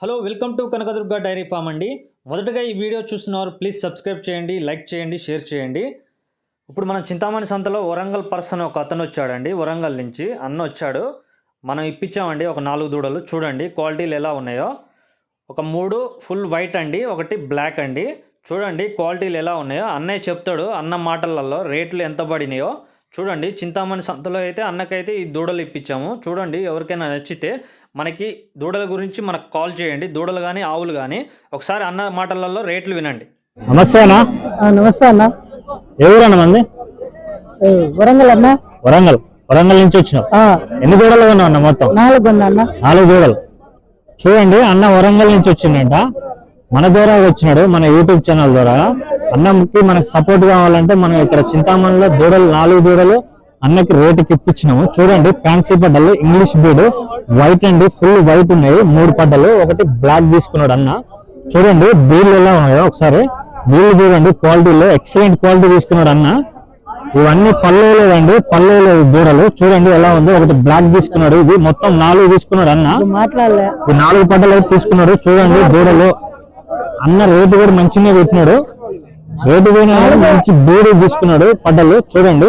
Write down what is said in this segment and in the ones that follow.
Hello welcome to Kanakadurga dairy farm అండి. మొదటగా ఈ వీడియో చూస్తున్నవారు ప్లీజ్ సబ్స్క్రైబ్ చేయండి లైక్ చేయండి షేర్ చేయండి. ఇప్పుడు మనం చింతామణి సంతలో వరంగల్ పర్సన్ ఒక అతను వచ్చాడండి వరంగల్ నుంచి. అన్న వచ్చాడు. మనం ఇప్పించామండి ఒక నాలుగు దూడలు. చూడండి క్వాలిటీలు ఎలా ఉన్నాయో. ఒక మూడు ఫుల్ వైట్ అండి ఒకటి బ్లాక్ అండి. చూడండి క్వాలిటీలు ఎలా ఉన్నాయో. అన్నయ్య చెప్తాడు అన్న మాటలలో రేట్లు ఎంత పడినాయో. చూడండి చింతామణి సంతలో అయితే అన్నకైతే ఈ దూడలు ఇప్పించాము. చూడండి ఎవరికైనా నచ్చితే మనకి దూడల గురించి మనకు కాల్ చేయండి. దూడలు కానీ ఆవులు కానీ ఒకసారి అన్న మాటలలో రేట్లు వినండి. నమస్తే అన్న. నమస్తే అన్న. ఎవరన్న మంది వరంగల్ అన్న. వరంగల్. వరంగల్ నుంచి వచ్చినావు. ఎన్ని దూడలు ఉన్నావు అన్న మొత్తం? నాలుగు అన్న. నాలుగు దూడలు. చూడండి అన్న వరంగల్ నుంచి వచ్చిండంట మన ద్వారా వచ్చినాడు మన యూట్యూబ్ ఛానల్ ద్వారా. అన్నకి మనకు సపోర్ట్ కావాలంటే మనం ఇక్కడ చింతామణిలో దూడలు నాలుగు దూడలు అన్నకి రేటుకి ఇప్పించినాము చూడండి ఫ్యాన్సీ పడ్డలు ఇంగ్లీష్ బీడ్ వైట్ అండి ఫుల్ వైట్ ఉన్నాయి. మూడు పడ్డలు ఒకటి బ్లాక్ తీసుకున్నాడు అన్న. చూడండి బీళ్ళు ఎలా ఉన్నాయో ఒకసారి. బీళ్ళు చూడండి క్వాలిటీలో ఎక్సలెంట్ క్వాలిటీ తీసుకున్నాడు అన్న. ఇవన్నీ పల్లెలు అండి పల్లెలు దూడలు చూడండి ఎలా ఉంది? ఒకటి బ్లాక్ తీసుకున్నాడు ఇది మొత్తం నాలుగు తీసుకున్నాడు అన్న. నువ్వు మాట్లాడలే. ఈ నాలుగు పడ్డలు అయితే తీసుకున్నాడు చూడండి దూడలు అన్న రేటు కూడా మంచిగా పెట్టినాడు. రేటు పోయిన మంచి బూడి తీసుకున్నాడు పడ్డలు చూడండి.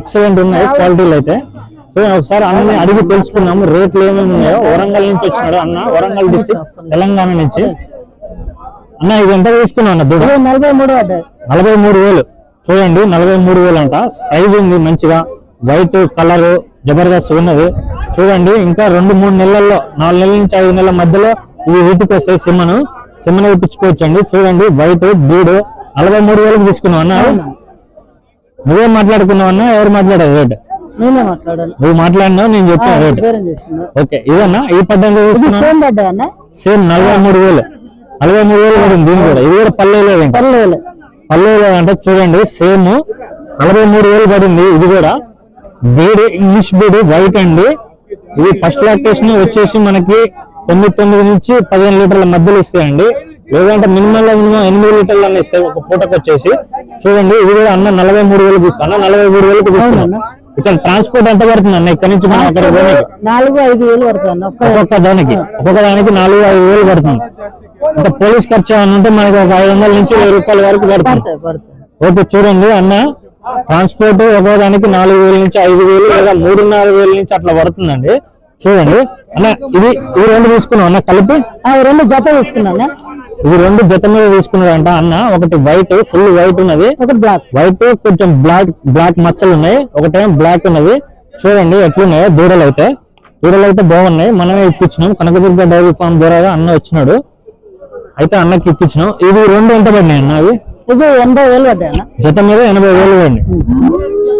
ఎక్సలెంట్ ఉన్నాయి క్వాలిటీలు అయితే చూడండి ఒకసారి అన్నని అడిగి తెలుసుకున్నాము రేట్లు ఏమేమి ఉన్నాయో. వరంగల్ నుంచి వచ్చినాడు అన్న వరంగల్ డిస్ట్రిక్ట్ తెలంగాణ నుంచి. అన్న ఇది ఎంత తీసుకున్నావు అన్న దూడ? నలభై మూడు నలభై మూడు వేలు. చూడండి నలభై మూడు వేలు అంట. సైజ్ ఉంది మంచిగా. వైట్ కలర్ జబర్దస్త్ ఉన్నది. చూడండి ఇంకా రెండు మూడు నెలల్లో నాలుగు నెలల నుంచి ఐదు నెలల మధ్యలో ఇవి వీటికి వస్తాయి సిమ్మను. సిమ్మను ఇప్పించుకోవచ్చండి చూడండి వైట్ బీడ్ నలభై మూడు వేలకు తీసుకున్నావు అన్న? నువ్వే మాట్లాడుకున్నావు అన్న ఎవరు మాట్లాడారు? రేట్ నేనే మాట్లాడాను నువ్వు మాట్లాడినావు నేను చెప్పాను రేట్ ఓకే ఇదన్నా? ఈ తీసుకున్నా సేమ్ అన్న? సేమ్ నలభై మూడు వేలు. నలభై మూడు వేలు పడింది దీని కూడా. ఇది కూడా పల్లెలో ఇంకా పర్లేదు పల్లెలో అంటే చూడండి సేమ్ నలభై మూడు వేలు పడింది ఇది కూడా. బీడ్ ఇంగ్లీష్ బీడ్ వైట్ అండి. ఇది ఫస్ట్ లాక్టేషన్ వచ్చేసి మనకి తొమ్మిది తొమ్మిది నుంచి పదిహేను లీటర్ల మధ్యలో ఇస్తాయండి. లేదంటే మినిమం లో మినిమం ఎనిమిది లీటర్లు అన్న ఇస్తాయి ఒక పూటకు వచ్చేసి చూడండి ఇది కూడా అన్న నలభై మూడు వేలు తీసుకున్నా నలభై మూడు వేలకు తీసుకున్నా. ఇక్కడ ట్రాన్స్పోర్ట్ ఎంత పడుతుంది అన్న? ఇక్కడ నుంచి మనం అక్కడ పోనీకి నాలుగు ఐదు వేలు పడుతుంది ఒక్కొక్క దానికి. ఒక్కొక్క దానికి నాలుగు ఐదు వేలు పడుతుంది. ఇంకా పోలీస్ ఖర్చు ఉంటే మనకి ఒక ఐదు వందల నుంచి వెయ్యి రూపాయల వరకు పడుతుంది. ఓకే చూడండి అన్న. ట్రాన్స్పోర్ట్ ఒక్కో దానికి నాలుగు వేల నుంచి ఐదు వేలు లేదా మూడున్నర వేల నుంచి అట్లా పడుతుందండి. చూడండి. అన్న ఇది ఇది రెండు తీసుకున్నాం అన్న కలిపి? ఆ, ఈ రెండు జత తీసుకున్నా అన్న ఇది రెండు జత మీద తీసుకున్నాడంట అన్న. ఒకటి వైట్ ఫుల్ వైట్ ఉన్నది. ఒకటి బ్లాక్ వైట్ కొంచెం బ్లాక్ బ్లాక్ మచ్చలు ఉన్నాయి. ఒకటేమో బ్లాక్ ఉన్నది. చూడండి ఎట్లున్నాయో దూడలు అయితే దూడలు అయితే బాగున్నాయి. మనమే ఇప్పించినాం. కనకదుర్గ డైరీ ఫార్మ్ ద్వారా అన్న వచ్చినాడు. అయితే అన్నకి ఇప్పించినాం. ఇవి రెండు ఎంత పడినాయి అన్న అవి? ఇది ఎనభై వేలు పడ్డాయి అన్న. జత మీద ఎనభై వేలు పడినాయి.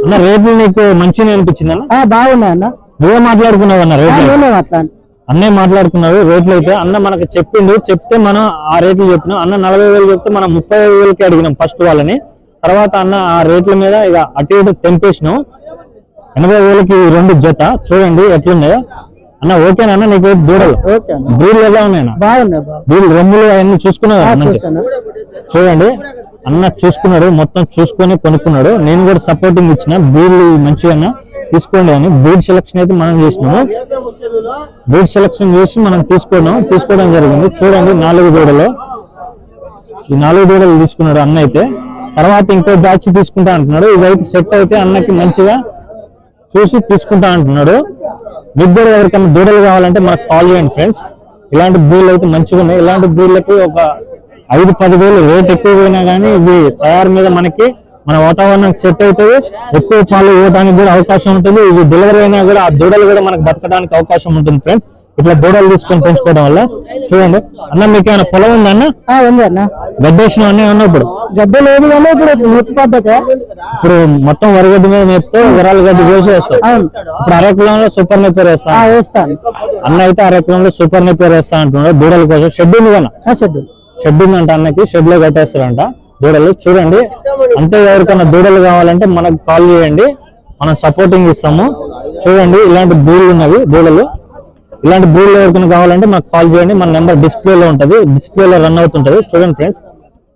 అన్న రేట్లు నీకు మంచిగా అనిపించింది అన్న? ఆ, బాగున్నాయి అన్న. నువ్వే మాట్లాడుకున్నావు అన్న రేట్లు. నేనే మాట్లాడు అన్నే మాట్లాడుకున్నాడు రేట్లు అయితే అన్న మనకు చెప్పిండు చెప్తే మనం ఆ రేట్లు చెప్పినాం. అన్న నలభై వేలు చెప్తే మనం ముప్పై వేలకి అడిగినాం ఫస్ట్ వాళ్ళని. తర్వాత అన్న ఆ రేట్ల మీద ఇక అటు ఇటు తెంపేసినాం. ఎనభై వేలకి రెండు జత. చూడండి ఎట్లున్నాయో అన్న ఓకేనా అన్న? నీకు దూడలు బీళ్ళు ఎలా బీళ్ళు రొమ్ములు అవన్నీ చూసుకున్నావు చూడండి. అన్న చూసుకున్నాడు మొత్తం చూసుకొని కొనుక్కున్నాడు. నేను కూడా సపోర్టింగ్ ఇచ్చిన. బీడ్లు మంచిగా తీసుకోండి అని. బీడ్ సెలక్షన్ అయితే మనం చేసినాము. బీడ్ సెలక్షన్ చేసి మనం తీసుకున్నాం తీసుకోవడం జరిగింది. చూడండి నాలుగు దూడలు. ఈ నాలుగు దూడలు తీసుకున్నాడు అన్న అయితే. తర్వాత ఇంకో బ్యాచ్ తీసుకుంటా అంటున్నాడు. ఇదైతే సెట్ అయితే అన్నకి మంచిగా చూసి తీసుకుంటా అంటున్నాడు. మీకు ఎవరికైనా దూడలు కావాలంటే మనకు కాల్ చేయండి ఫ్రెండ్స్ ఇలాంటి బీళ్ళు అయితే మంచిగా ఉన్నాయి. ఇలాంటి బీళ్ళకి ఒక ఐదు పది వేలు రేట్ ఎక్కువ పోయినా కానీ ఇవి తయారు మీద మనకి మన వాతావరణం సెట్ అవుతుంది. ఎక్కువ పాలు ఇవ్వడానికి కూడా అవకాశం ఉంటుంది. ఇవి డెలివరీ అయినా కూడా ఆ దూడలు కూడా మనకు బతకడానికి అవకాశం ఉంటుంది ఫ్రెండ్స్. ఇట్లా దూడలు తీసుకొని పెంచుకోవడం వల్ల. చూడండి. అన్న మీకు ఏమైనా పొలం ఉందా అన్న? ఉంది అన్న. గడ్డేసిన అన్నీ ఉన్నప్పుడు గడ్డ లేదు కానీ ఇప్పుడు మెప్పు పద్ధతి. ఇప్పుడు మొత్తం వరిగడ్డి మీద మేపుతూ వరాల గడ్డి కోసి వేస్తాం ఇప్పుడు అరెకులంలో సూపర్ నెప్పేర్ వేస్తా వేస్తాను. అన్న అయితే అరెకులంలో సూపర్ నెప్పేర్ వేస్తా అంటున్నాడు. దూడల కోసం షెడ్ ఉంది కదా ఆ, షెడ్ షెడ్ ఉందంట అన్నకి. షెడ్లో కట్టేస్తారంట. దూడలు చూడండి. అంతే ఎవరికైనా దూడలు కావాలంటే మనకు కాల్ చేయండి. మనం సపోర్టింగ్ ఇస్తాము. చూడండి ఇలాంటి బూళ్ళు ఉన్నవి దూడలు. ఇలాంటి బూళ్ళు ఎవరికైనా కావాలంటే మనకు కాల్ చేయండి. మన నెంబర్ డిస్ప్లేలో ఉంటుంది. డిస్ప్లేలో రన్ అవుతుంటుంది. చూడండి friends.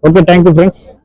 Okay thank you friends.